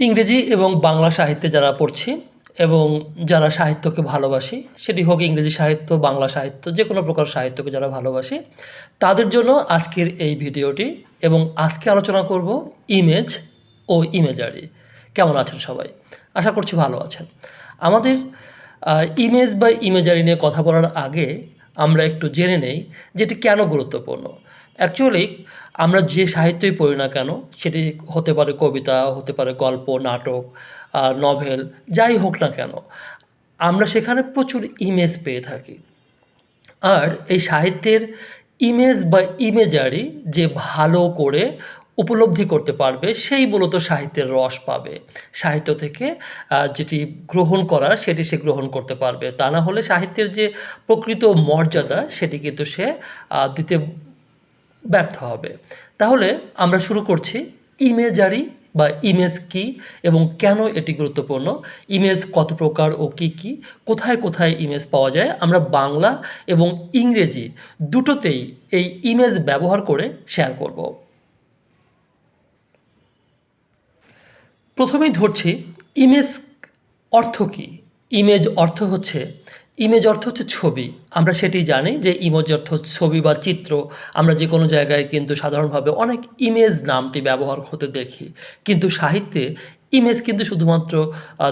ইংরেজি এবং বাংলা সাহিত্যে যারা পড়ছি এবং যারা সাহিত্যকে ভালোবাসি, সেটি হোক ইংরেজি সাহিত্য, বাংলা সাহিত্য, যে কোনো প্রকার সাহিত্যকে যারা ভালোবাসি, তাদের জন্য আজকের এই ভিডিওটি এবং আজকে আলোচনা করব ইমেজ ও ইমেজারি। কেমন আছেন সবাই? আশা করছি ভালো আছেন। আমাদের ইমেজ বা ইমেজারি নিয়ে কথা বলার আগে আমরা একটু জেনে নেই যেটি কেন গুরুত্বপূর্ণ। অ্যাকচুয়ালি আমরা যে সাহিত্যই পড়ি না কেন, সেটি হতে পারে কবিতা, হতে পারে গল্প, নাটক নভেল যাই হোক না কেন, আমরা সেখানে প্রচুর ইমেজ পেয়ে থাকি। আর এই সাহিত্যের ইমেজ বা ইমেজারি যে ভালো করে উপলব্ধি করতে পারবে, সেই মূলত সাহিত্যের রস পাবে। সাহিত্য থেকে যেটি গ্রহণ করার সেটি সে গ্রহণ করতে পারবে। তা না হলে সাহিত্যের যে প্রকৃত মর্যাদা, সেটি কিন্তু সে দিতে ব্যর্থ হবে। তাহলে আমরা শুরু করছি ইমেজারি বা ইমেজ কি এবং কেন এটি গুরুত্বপূর্ণ? ইমেজ কত প্রকার ও কি কি? কোথায় কোথায় ইমেজ পাওয়া যায়? আমরা বাংলা এবং ইংরেজি দুটোতেই এই ইমেজ ব্যবহার করে শেয়ার করব। প্রথমেই ধরছি ইমেজ অর্থ কী? ইমেজ অর্থ হচ্ছে ইমেজ অর্থ হচ্ছে ছবি। আমরা সেটি জানি যে ইমেজ অর্থ ছবি বা চিত্র। আমরা যে কোনো জায়গায় কিন্তু সাধারণভাবে অনেক ইমেজ নামটি ব্যবহার হতে দেখি। কিন্তু সাহিত্যে ইমেজ কিন্তু শুধুমাত্র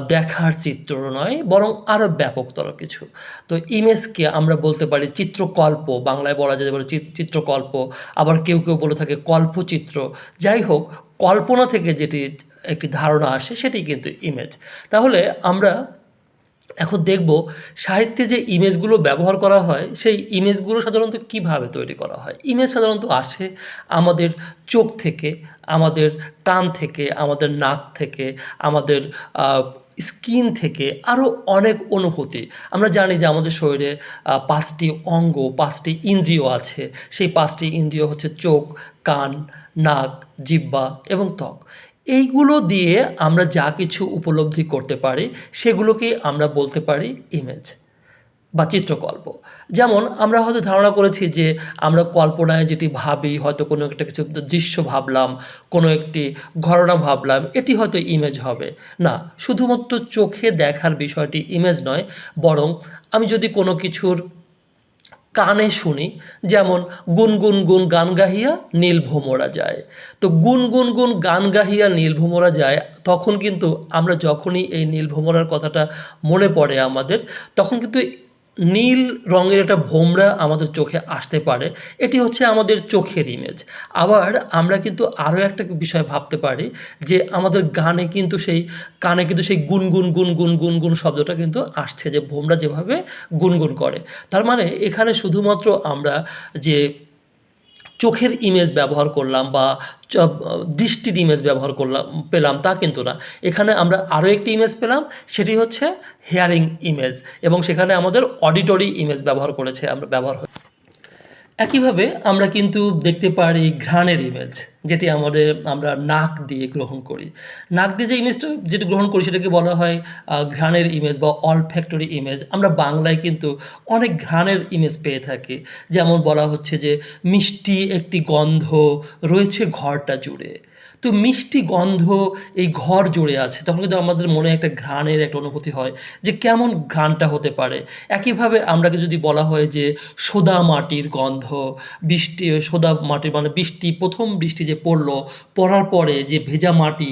দেখার চিত্র নয়, বরং আরও ব্যাপকতর কিছু। তো ইমেজকে আমরা বলতে পারি চিত্রকল্প। বাংলায় বলা যেতে পারে চিত্রকল্প। আবার কেউ কেউ বলে থাকে কল্পচিত্র। যাই হোক, কল্পনা থেকে যেটি একটি ধারণা আসে সেটি কিন্তু ইমেজ তাহলে আমরা এখন দেখব সাহিত্যে যে ইমেজগুলো ব্যবহার করা হয়, সেই ইমেজগুলো সাধারণত কীভাবে তৈরি করা হয়? ইমেজ সাধারণত আসে আমাদের চোখ থেকে, আমাদের টান থেকে, আমাদের নাক থেকে, আমাদের স্কিন থেকে আরও অনেক অনুভূতি। আমরা জানি যে আমাদের শরীরে পাঁচটি অঙ্গ, পাঁচটি ইন্দ্রিয় আছে। সেই পাঁচটি ইন্দ্রিয় হচ্ছে চোখ, কান, নাক জিব্বা এবং ত্বক। এইগুলো দিয়ে আমরা যা কিছু উপলব্ধি করতে পারি সেগুলোকেই আমরা বলতে পারি ইমেজ বা চিত্রকল্প। যেমন আমরা হয়তো ধারণা করেছি যে আমরা কল্পনায় যেটি ভাবি, হয়তো কোনো একটা কিছু দৃশ্য ভাবলাম, কোনো একটি ঘটনা ভাবলাম, এটি হয়তো ইমেজ হবে। না, শুধুমাত্র চোখে দেখার বিষয়টি ইমেজ নয়, বরং আমি যদি কোনো কিছুর কানে শুনি, যেমন গুন গুন গুন গান গাহিয়া নীল ভোমরা যায়। তো গুন গুন গুন গান গাহিয়া নীল ভোমরা যায়, তখন কিন্তু আমরা যখনই এই নীল ভোমরার কথাটা মনে পড়ে আমাদের, তখন কিন্তু নীল রঙের একটা ভোমরা আমাদের চোখে আসতে পারে। এটি হচ্ছে আমাদের চোখের ইমেজ আবার আমরা কিন্তু আরও একটা বিষয় ভাবতে পারি যে আমাদের গানে কিন্তু সেই, কানে কিন্তু সেই গুনগুন গুন গুন গুন গুন শব্দটা কিন্তু আসছে যে ভোমরা যেভাবে গুনগুন করে। তার মানে এখানে শুধুমাত্র আমরা যে চোখের ইমেজ ব্যবহার করলাম বা দৃষ্টির ইমেজ ব্যবহার করলাম, পেলাম, তা কিন্তু না। এখানে আমরা আরও একটি ইমেজ পেলাম, সেটি হচ্ছে হেয়ারিং ইমেজ এবং সেখানে আমাদের অডিটরি ইমেজ ব্যবহার করেছে, আমরা ব্যবহার একইভাবে আমরা কিন্তু দেখতে পারি ঘ্রাণের ইমেজ যেটি আমাদের, আমরা নাক দিয়ে গ্রহণ করি। নাক দিয়ে যে ইমেজটা যেটি গ্রহণ করি, সেটাকে বলা হয় ঘ্রাণের ইমেজ বা অল ফ্যাক্টরি ইমেজ আমরা বাংলায় কিন্তু অনেক ঘ্রাণের ইমেজ পেয়ে থাকি। যেমন বলা হচ্ছে যে, মিষ্টি একটি গন্ধ রয়েছে ঘরটা জুড়ে। তো মিষ্টি গন্ধ এই ঘর জুড়ে আছে। তখন কিন্তু আমাদের মনে একটা ঘ্রাণের একটা অনুভূতি হয় যে কেমন ঘ্রাণটা হতে পারে। একইভাবে আমরাকে যদি বলা হয় যে সোদা মাটির গন্ধ, বৃষ্টি, সোদা মাটির মানে বৃষ্টি, প্রথম বৃষ্টি যে পড়ল, পড়ার পরে যে ভেজা মাটি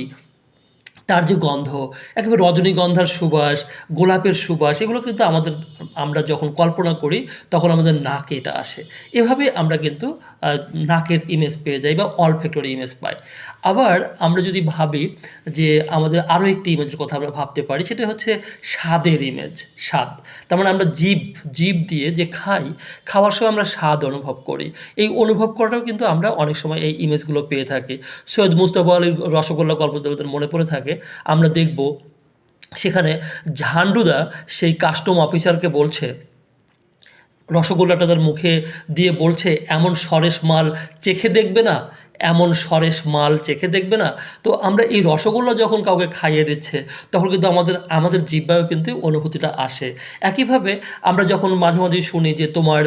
তার যে গন্ধ, একেবারে রজনীগন্ধার সুবাস, গোলাপের সুবাস, এগুলো কিন্তু আমাদের, আমরা যখন কল্পনা করি, তখন আমাদের নাকে এটা আসে। এভাবে আমরা কিন্তু নাকের ইমেজ পেয়ে যাই বা অলফ্যাক্টরি ইমেজ পাই। আবার আমরা যদি ভাবি যে আমাদের আরও একটি ইমেজের কথা আমরা ভাবতে পারি, সেটা হচ্ছে স্বাদের ইমেজ স্বাদ। তার মানে আমরা জীব জীব দিয়ে যে খাই, খাওয়ার সময় আমরা স্বাদ অনুভব করি। এই অনুভব করাটাও কিন্তু আমরা অনেক সময় এই ইমেজগুলো পেয়ে থাকি। সৈয়দ মুস্তফা আলীর রসগোল্লা গল্প মনে পড়ে থাকে আমরা দেখব। সেখানে ঝান্ডুদা সেই কাস্টম অফিসারকে বলছে, রসগোল্লাটা তার মুখে দিয়ে বলছে, এমন সরেশ মাল চেখে দেখবে না? এমন সরেস মাল চেখে দেখবে না? তো আমরা এই রসগোল্লা যখন কাউকে খাইয়ে দিচ্ছে, তখন কিন্তু আমাদের আমাদের জিব্বায়ও কিন্তু অনুভূতিটা আসে। একইভাবে আমরা যখন মাঝে মাঝে শুনি যে তোমার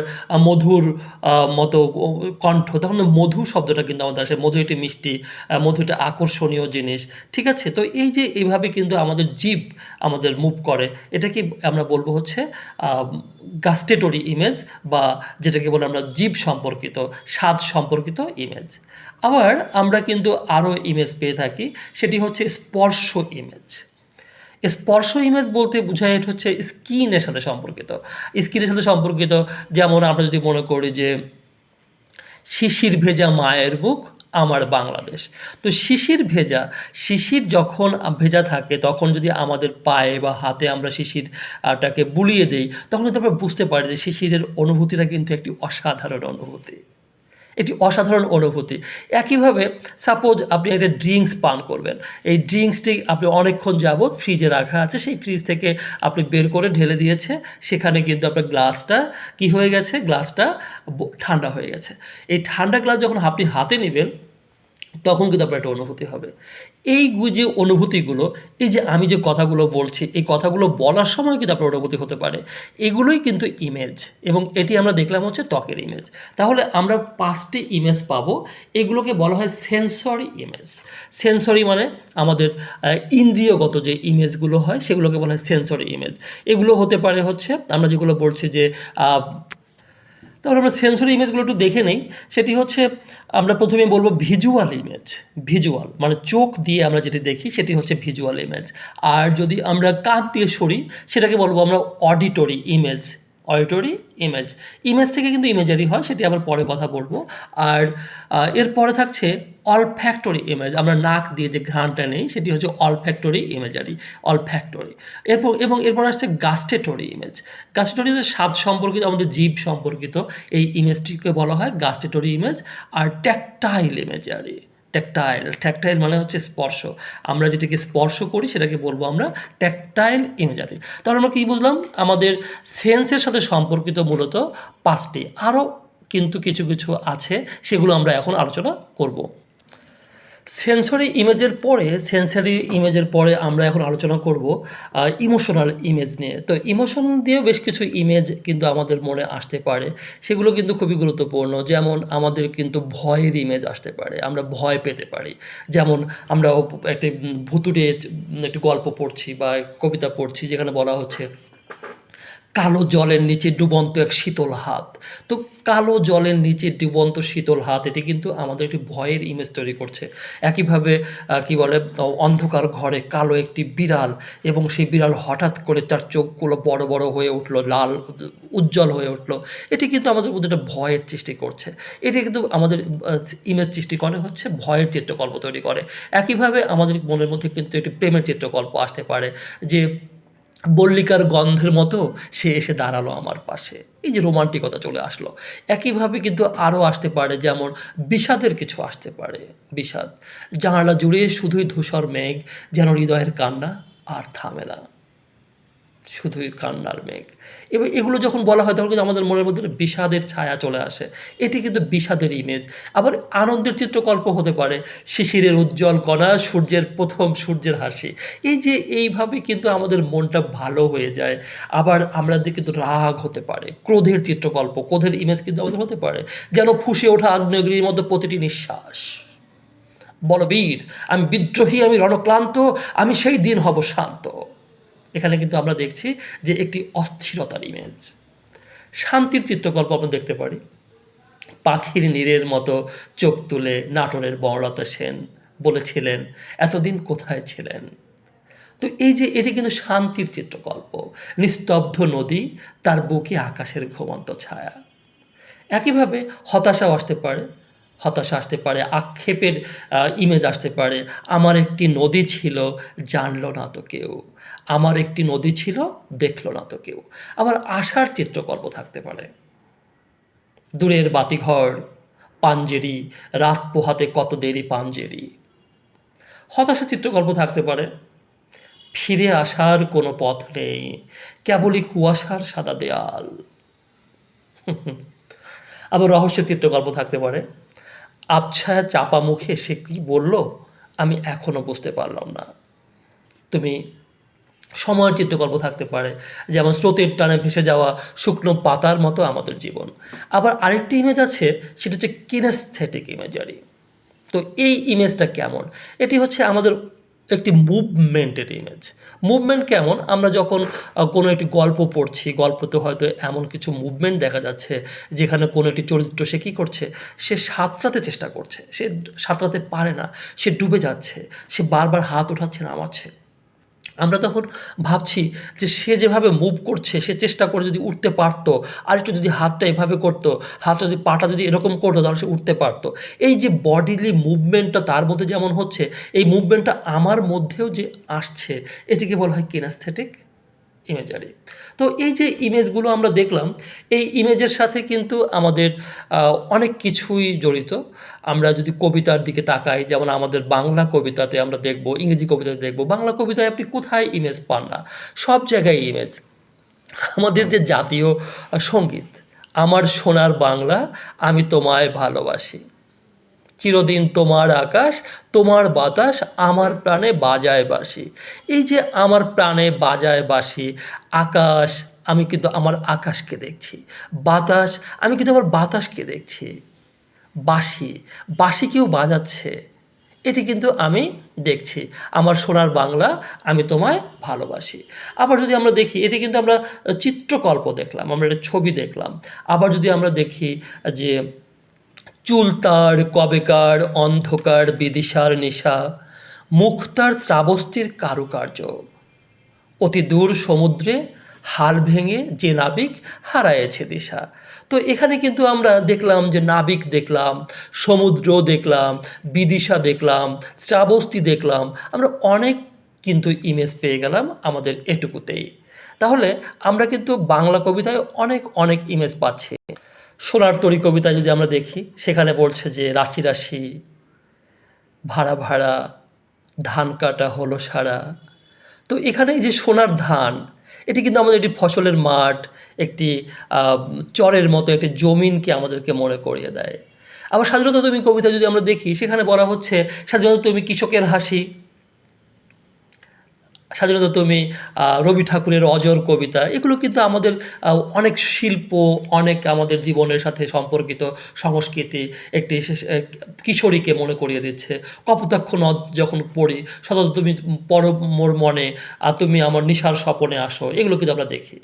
মধুর মতো কণ্ঠ, তখন মধু শব্দটা কিন্তু আমাদের আসে। মধু একটি মিষ্টি মধু একটা আকর্ষণীয় জিনিস। ঠিক আছে? তো এই যে এইভাবে কিন্তু আমাদের জীব আমাদের মুভ করে এটা কি আমরা বলব হচ্ছে গাস্টেটরি ইমেজ বা যেটাকে বলে আমরা জীব সম্পর্কিত, স্বাদ সম্পর্কিত ইমেজ আবার আমরা কিন্তু আরও ইমেজ পেয়ে থাকি, সেটি হচ্ছে স্পর্শ ইমেজ স্পর্শ ইমেজ বলতে বোঝায় এটা হচ্ছে স্কিনের সাথে সম্পর্কিত। স্কিনের সাথে সম্পর্কিত, যেমন আমরা যদি মনে করি যে, শিশির ভেজা মায়ের বুক, আমার বাংলাদেশ। তো শিশির ভেজা, শিশির যখন ভেজা থাকে, তখন যদি আমাদের পায়ে বা হাতে আমরা শিশিরটাকে বুলিয়ে দেই, তখন কিন্তু আমরা বুঝতে পারি যে শিশিরের অনুভূতিটা কিন্তু একটি অসাধারণ অনুভূতি। এটি অসাধারণ অনুভূতি। একইভাবে সাপোজ আপনি একটা ড্রিঙ্কস পান করবেন। এই ড্রিঙ্কসটি আপনি অনেকক্ষণ যাবৎ ফ্রিজে রাখা আছে। সেই ফ্রিজ থেকে আপনি বের করে ঢেলে দিয়েছে। সেখানে কিন্তু আপনার গ্লাসটা কি হয়ে গেছে? গ্লাসটা ঠান্ডা হয়ে গেছে। এই ঠান্ডা গ্লাস যখন আপনি হাতে নেবেন তখন কিন্তু আপনার একটা অনুভূতি হবে। এই যে অনুভূতিগুলো, এই যে আমি যে কথাগুলো বলছি, এই কথাগুলো বলার সময় কিন্তু আপনার অনুভূতি হতে পারে। এগুলোই কিন্তু ইমেজ এবং এটি আমরা দেখলাম হচ্ছে ত্বকের ইমেজ তাহলে আমরা পাঁচটি ইমেজ পাবো। এগুলোকে বলা হয় সেন্সরি ইমেজ সেন্সরি মানে আমাদের ইন্দ্রিয়গত যে ইমেজগুলো হয়, সেগুলোকে বলা হয় সেন্সরি ইমেজ এগুলো হতে পারে হচ্ছে, আমরা যেগুলো বলছি যে তাহলে আমরা সেন্সরি ইমেজগুলো একটু দেখে নেই। সেটি হচ্ছে, আমরা প্রথমে বলব ভিজুয়াল ইমেজ ভিজুয়াল মানে চোখ দিয়ে আমরা যেটি দেখি, সেটি হচ্ছে ভিজুয়াল ইমেজ আর যদি আমরা কাঁধ দিয়ে সরি, সেটাকে বলব আমরা auditory image auditory image image থেকে কিন্তু ইমেজারি হয়, সেটি আবার পরে কথা বলব। আর এরপরে থাকছে অলফ্যাক্টরি ইমেজ আমরা নাক দিয়ে যে ঘ্রাণটা নেই, সেটি হচ্ছে অলফ্যাক্টরি ইমেজারি অলফ্যাক্টরি এরপর, এবং এরপর আসছে গাস্টেটরি ইমেজ গাস্টেটরি হচ্ছে স্বাদ সম্পর্কিত, আমাদের জীব সম্পর্কিত, এই ইমেজটিকে বলা হয় গাস্টেটরি ইমেজ আর ট্যাকটাইল ইমেজারি ট্যাকটাইল ট্যাকটাইল মানে হচ্ছে স্পর্শ। আমরা যেটাকে স্পর্শ করি, সেটাকে বলব আমরা ট্যাকটাইল ইমেজারি তাহলে আমরা কী বুঝলাম? আমাদের সেন্সের সাথে সম্পর্কিত মূলত পাঁচটি। আরও কিন্তু কিছু কিছু আছে, সেগুলো আমরা এখন আলোচনা করব। সেন্সরি ইমেজের পরে সেন্সরি ইমেজের পরে আমরা এখন আলোচনা করব ইমোশনাল ইমেজ নিয়ে। তো ইমোশন দিয়েও বেশ কিছু ইমেজ কিন্তু আমাদের মনে আসতে পারে। সেগুলো কিন্তু খুবই গুরুত্বপূর্ণ। যেমন আমাদের কিন্তু ভয়ের ইমেজ আসতে পারে, আমরা ভয় পেতে পারি। যেমন আমরা একটি ভুতুড়ে একটি গল্প পড়ছি বা কবিতা পড়ছি, যেখানে বলা হচ্ছে কালো জলের নিচে ডুবন্ত এক শীতল হাত। তো কালো জলের নিচে ডুবন্ত শীতল হাত, এটি কিন্তু আমাদের একটি ভয়ের ইমেজ তৈরি করছে। একইভাবে কি বলে, অন্ধকার ঘরে কালো একটি বিড়াল এবং সেই বিড়াল হঠাৎ করে তার চোখগুলো বড় বড় হয়ে উঠল, লাল, উজ্জ্বল হয়ে উঠল। এটি কিন্তু আমাদের মধ্যে একটা ভয়ের সৃষ্টি করছে। এটি কিন্তু আমাদের ইমেজ সৃষ্টি করে, হচ্ছে ভয়ের চিত্রকল্প তৈরি করে। একইভাবে আমাদের মনের মধ্যে কিন্তু একটি প্রেমের চিত্রকল্প আসতে পারে যে বল্লিকার গন্ধের মতো সে এসে দাঁড়াল আমার পাশে। এই যে রোমান্টিকতা চলে আসলো। একইভাবে কিন্তু আরও আসতে পারে, যেমন বিষাদের কিছু আসতে পারে। বিষাদ, জানালা জুড়ে শুধুই ধূসর মেঘ, যেন হৃদয়ের কান্না আর থামে না। শুধুই কান্নার মেঘ। এবার এগুলো যখন বলা হয়, তখন কিন্তু আমাদের মনের মধ্যে বিষাদের ছায়া চলে আসে। এটি কিন্তু বিষাদের ইমেজ আবার আনন্দের চিত্রকল্প হতে পারে, শিশিরের উজ্জ্বল কণা, সূর্যের প্রথম সূর্যের হাসি। এই যে এইভাবে কিন্তু আমাদের মনটা ভালো হয়ে যায়। আবার আমাদের কিন্তু রাগ হতে পারে, ক্রোধের চিত্রকল্প, ক্রোধের ইমেজ কিন্তু আমাদের হতে পারে। যেন ফুসে ওঠা আগ্নেয়গিরির মধ্যে প্রতিটি নিঃশ্বাস। বলবীর আমি বিদ্রোহী, আমি রণক্লান্ত, আমি সেই দিন হব শান্ত। এখানে কিন্তু আমরা দেখছি যে একটি অস্থিরতার ইমেজ শান্তির চিত্রকল্প আমরা দেখতে পারি। পাখির নীরের মতো চোখ তুলে নাটোরের বনলতা সেন বলেছিলেন, এতদিন কোথায় ছিলেন? তো এই যে এটি কিন্তু শান্তির চিত্রকল্প। নিস্তব্ধ নদী, তার বুকে আকাশের ঘুমন্ত ছায়া। একইভাবে হতাশাও আসতে পারে। হতাশা আসতে পারে, আক্ষেপের ইমেজ আসতে পারে। আমার একটি নদী ছিল, জানলো না তো কেউ। আমার একটি নদী ছিল, দেখল না তো কেউ। আবার আশার চিত্রকল্প থাকতে পারে। দূরের বাতিঘর, পাঞ্জেরি, রাত পোহাতে কত দেরি পাঞ্জেরি। হতাশা চিত্রকল্প থাকতে পারে। ফিরে আসার কোনো পথ নেই, কেবলই কুয়াশার সাদা দেয়াল। আবার রহস্য চিত্রকল্প থাকতে পারে। আবছায়া চাপা মুখে সে কী বলল, আমি এখনও বুঝতে পারলাম না। তুমি সময়ের চিত্রকল্প থাকতে পারে, যেমন স্রোতের টানে ভেসে যাওয়া শুকনো পাতার মতো আমাদের জীবন। আবার আরেকটি ইমেজ আছে, সেটা হচ্ছে কিনেস্থেটিক ইমেজারি তো এই ইমেজটা কেমন? এটি হচ্ছে আমাদের একটি মুভমেন্টের ইমেজ মুভমেন্ট কেমন? আমরা যখন কোনো একটি গল্প পড়ছি, গল্পতে হয়তো এমন কিছু মুভমেন্ট দেখা যাচ্ছে, যেখানে কোনো একটি চরিত্র সে কী করছে? সে সাঁতরাতে চেষ্টা করছে। সে সাঁতরাতে পারে না। সে ডুবে যাচ্ছে। সে বারবার হাত ওঠাচ্ছে নামাচ্ছে আমরা তখন ভাবছি যে সে যেভাবে মুভ করছে, সে চেষ্টা করে যদি উঠতে পারতো, আর একটু যদি হাতটা এভাবে করতো, হাতটা যদি, পাটা যদি এরকম করতো, তাহলে সে উঠতে পারতো। এই যে বডিলি মুভমেন্টটা তার মধ্যে যেমন হচ্ছে, এই মুভমেন্টটা আমার মধ্যেও যে আসছে, এটিকে বলা হয় কিনাস্থেটিক ইমেজারি তো এই যে ইমেজগুলো আমরা দেখলাম, এই ইমেজের সাথে কিন্তু আমাদের অনেক কিছুই জড়িত। আমরা যদি কবিতার দিকে তাকাই, যেমন আমাদের বাংলা কবিতাতে আমরা দেখব, ইংরেজি কবিতাতে দেখব, বাংলা কবিতায় আপনি কোথায় ইমেজ পান না? সব জায়গায় ইমেজ আমাদের যে জাতীয় সংগীত, আমার সোনার বাংলা, আমি তোমায় ভালোবাসি। চিরদিন তোমার আকাশ, তোমার বাতাস আমার প্রাণে বাজায় বাসি এই যে আমার প্রাণে বাজায় বাসি আকাশ, আমি কিন্তু আমার আকাশকে দেখছি। বাতাস, আমি কিন্তু আমার বাতাসকে দেখছি। বাঁশি বাসি কেউ বাজাচ্ছে? এটি কিন্তু আমি দেখছি। আমার সোনার বাংলা আমি তোমায় ভালোবাসি। আবার যদি আমরা দেখি, এটি কিন্তু আমরা চিত্রকল্প দেখলাম, আমরা একটা ছবি দেখলাম। আবার যদি আমরা দেখি যে চুলতার কবেকার, অন্ধকার, বিদিশার নিশা তার শ্রাবস্তির কারুকার্য। অতি দূর সমুদ্রে হাল ভেঙে যে নাবিক হারায়েছে দিশা। তো এখানে কিন্তু আমরা দেখলাম যে নাবিক দেখলাম, সমুদ্র দেখলাম, বিদিশা দেখলাম, শ্রাবস্তি দেখলাম, আমরা অনেক কিন্তু ইমেজ পেয়ে গেলাম আমাদের এটুকুতেই। তাহলে আমরা কিন্তু বাংলা কবিতায় অনেক অনেক ইমেজ পাচ্ছি। সোনার তরী কবিতা যদি আমরা দেখি, সেখানে বলছে যে রাশি রাশি, ভাড়া ভাড়া, ধান কাটা হলো সারা। তো এখানে যে সোনার ধান, এটি কিন্তু আমাদের একটি ফসলের মাঠ, একটি চরের মতো একটি জমিনকে আমাদেরকে মনে করিয়ে দেয়। আবার স্বাধীনতা তুমি কবিতা যদি আমরা দেখি, সেখানে বলা হচ্ছে, স্বাধীনতা তুমি কৃষকের হাসি স্বাধীনতা তুমি রবি ঠাকুরের অজর কবিতা, এগুলো কিন্তু আমাদের অনেক শিল্প, অনেক আমাদের জীবনের সাথে সম্পর্কিত সংস্কৃতি, একটি কিশোরীকে মনে করিয়ে দিচ্ছে। কপোতাক্ষ নদ যখন পড়ি সতত তুমি পর মোর মনে, আর তুমি আমার নিশার স্বপনে আসো, এগুলো কিন্তু আমরা দেখি।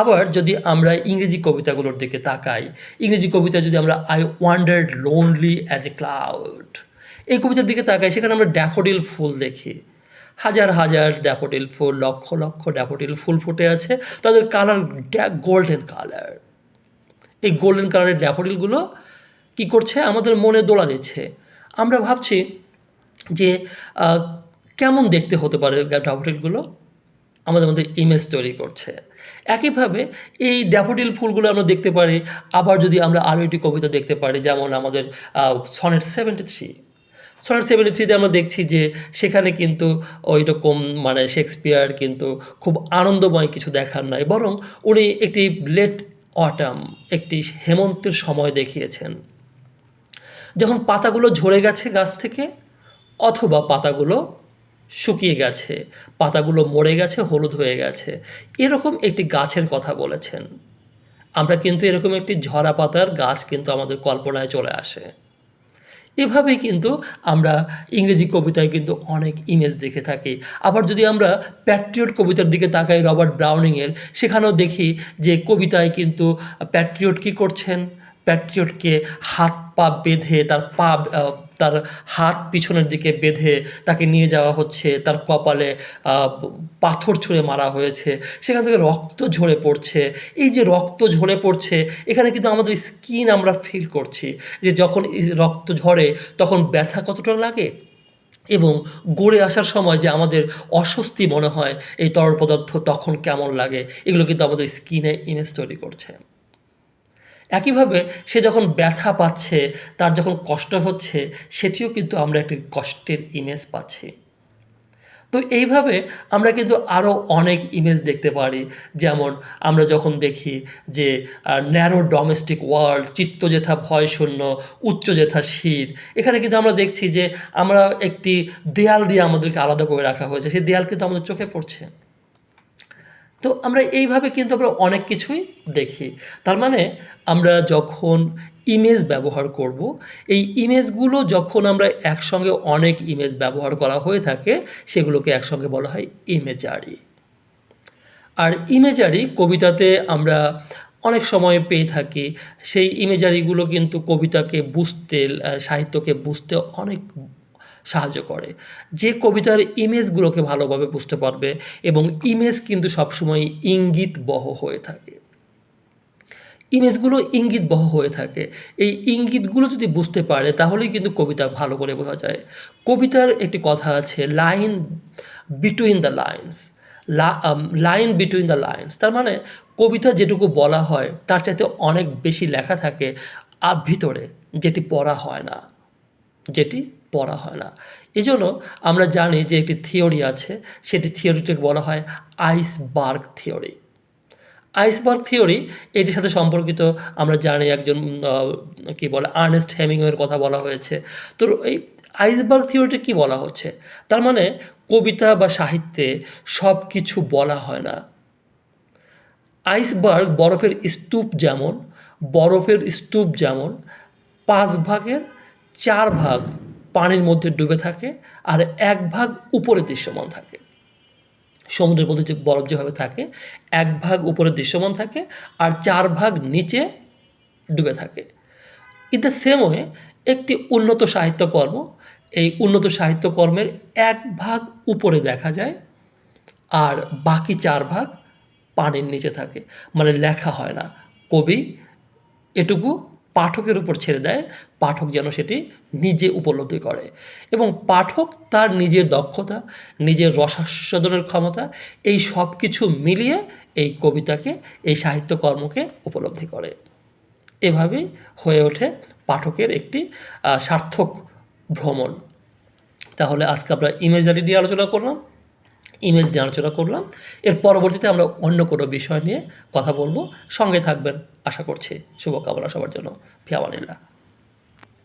আবার যদি আমরা ইংরেজি কবিতাগুলোর দিকে তাকাই, ইংরেজি কবিতা যদি আমরা I wandered lonely as a cloud এই কবিতার দিকে তাকাই, সেখানে আমরা ড্যাফোডিল ফুল দেখি। হাজার হাজার ড্যাফোডিল ফুল, লক্ষ লক্ষ ড্যাফোডিল ফুল ফুটে আছে। তাদের কালার গোল্ডেন কালার এই গোল্ডেন কালারের ড্যাফোডিলগুলো কী করছে? আমাদের মনে দোলা দিচ্ছে। আমরা ভাবছি যে কেমন দেখতে হতে পারে ড্যাফোডিলগুলো? আমাদের মধ্যে ইমেজ তৈরি করছে। একইভাবে এই ড্যাফোডিল ফুলগুলো আমরা দেখতে পারি, আবার যদি আমরা আরও একটি কবিতা দেখতে পারি, যেমন আমাদের sonnet seventy three sonnet seventy থ্রিতে আমরা দেখছি যে সেখানে কিন্তু ওই রকম মানে শেক্সপিয়ার কিন্তু খুব আনন্দময় কিছু দেখার নয় বরং উনি একটি লেট অটাম একটি হেমন্তের সময় দেখিয়েছেন। যখন পাতাগুলো ঝরে গেছে গাছ থেকে অথবা পাতাগুলো শুকিয়ে গেছে, পাতাগুলো মরে গেছে, হলুদ হয়ে গেছে, এরকম একটি গাছের কথা বলেছেন। আমরা কিন্তু এরকম একটি ঝরা পাতার গাছ কিন্তু আমাদের কল্পনায় চলে আসে। এভাবেই কিন্তু আমরা ইংরেজি কবিতায় কিন্তু অনেক ইমেজ দেখে থাকি। আবার যদি আমরা প্যাট্রিয়ট কবিতার দিকে তাকাই, রবার্ট ব্রাউনিংয়ের, সেখানেও দেখি যে কবিতায় কিন্তু প্যাট্রিয়ট কী করছেন? প্যাট্রিয়টকে হাত পা বেঁধে তার পা তার হাত পিছনের দিকে বেঁধে তাকে নিয়ে যাওয়া হচ্ছে। তার কপালে পাথর ছুঁড়ে মারা হয়েছে। সেখান থেকে রক্ত ঝরে পড়ছে। এই যে রক্ত ঝরে পড়ছে, এখানে কিন্তু আমাদের স্কিন আমরা ফিল করছি যে যখন রক্ত ঝরে, তখন ব্যথা কতটা লাগে? এবং গড়ে আসার সময় যে আমাদের অস্বস্তি মনে হয়, এই তরল পদার্থ তখন কেমন লাগে? এগুলো কিন্তু আমাদের স্কিনে ইমেজ তৈরি করছে। একইভাবে সে যখন ব্যথা পাচ্ছে, তার যখন কষ্ট হচ্ছে, সেটিও কিন্তু আমরা একটি কষ্টের ইমেজ পাচ্ছি। তো এইভাবে আমরা কিন্তু আরও অনেক ইমেজ দেখতে পারি। যেমন আমরা যখন দেখি যে ন্যারো ডোমেস্টিক ওয়ার্ল্ড চিত্ত যেথা ভয় শূন্য উচ্চ যেথা শির এখানে কিন্তু আমরা দেখছি যে, আমরা একটি দেয়াল দিয়ে আমাদেরকে আলাদা করে রাখা হয়েছে। সেই দেয়াল কিন্তু আমাদের চোখে পড়ছে। তো আমরা এইভাবে কিন্তু আমরা অনেক কিছুই দেখি। তার মানে আমরা যখন ইমেজ ব্যবহার করব, এই ইমেজগুলো যখন আমরা একসঙ্গে অনেক ইমেজ ব্যবহার করা হয়ে থাকে, সেগুলোকে একসঙ্গে বলা হয় ইমেজারি আর ইমেজারি কবিতাতে আমরা অনেক সময় পেয়ে থাকি। সেই ইমেজারিগুলো কিন্তু কবিতাকে বুঝতে সাহিত্যকে বুঝতে অনেক সাহায্য করে। যে কবিতার ইমেজগুলোকে ভালোভাবে বুঝতে পারবে এবং ইমেজ কিন্তু সবসময় ইঙ্গিত বহ হয়ে থাকে। ইমেজগুলো ইঙ্গিত বহ হয়ে থাকে। এই ইঙ্গিতগুলো যদি বুঝতে পারে, তাহলেই কিন্তু কবিতা ভালো করে বোঝা যায়। কবিতার একটি কথা আছে, line between the lines. Line between the lines. তার মানে কবিতা যেটুকু বলা হয়, তার চাইতে অনেক বেশি লেখা থাকে ভিতরে, যেটি পড়া হয় না। যেটি পড়া হয় না। এজন্য আমরা জানি যে একটি থিওরি আছে, সেটি থিওরিটাকে বলা হয় আইসবার্গ থিওরি। আইসবার্গ থিওরি, এটির সাথে সম্পর্কিত আমরা জানি একজন কি বলে, আর্নেস্ট হেমিংওয়ের কথা বলা হয়েছে। তো এই আইসবার্গ থিওরিটা কি বলা হচ্ছে? তার মানে কবিতা বা সাহিত্যে সব কিছু বলা হয় না। আইসবার্গ বরফের স্তূপ যেমন, বরফের স্তূপ যেমন, পাঁচ ভাগের চার ভাগ পানির মধ্যে ডুবে থাকে আর এক ভাগ উপরে দৃশ্যমান থাকে। সমুদ্রের মধ্যে যে বরফ যেভাবে থাকে, এক ভাগ উপরে দৃশ্যমান থাকে আর চার ভাগ নিচে ডুবে থাকে। ইন দ্য সেম ওয়ে একটি উন্নত সাহিত্যকর্ম, এই উন্নত সাহিত্যকর্মের এক ভাগ উপরে দেখা যায় আর বাকি চার ভাগ পানির নিচে থাকে। মানে লেখা হয় না। কবি এটুকু পাঠকের উপর ছেড়ে দেয়, পাঠক যেন সেটি নিজে উপলব্ধি করে। এবং পাঠক তার নিজের দক্ষতা, নিজের রসাস্বাদনের ক্ষমতা, এই সব কিছু মিলিয়ে এই কবিতাকে, এই সাহিত্যকর্মকে উপলব্ধি করে। এভাবেই হয়ে ওঠে পাঠকের একটি সার্থক ভ্রমণ। তাহলে আজকে আমরা ইমেজারি নিয়ে আলোচনা করলাম। ইমেজ নিয়ে আলোচনা করলাম। এর পরবর্তীতে আমরা অন্য কোনো বিষয় নিয়ে কথা বলব। সঙ্গে থাকবেন। আশা করছি শুভকামনা সবার জন্য। ফিয়াওয়ানিল্লাহ।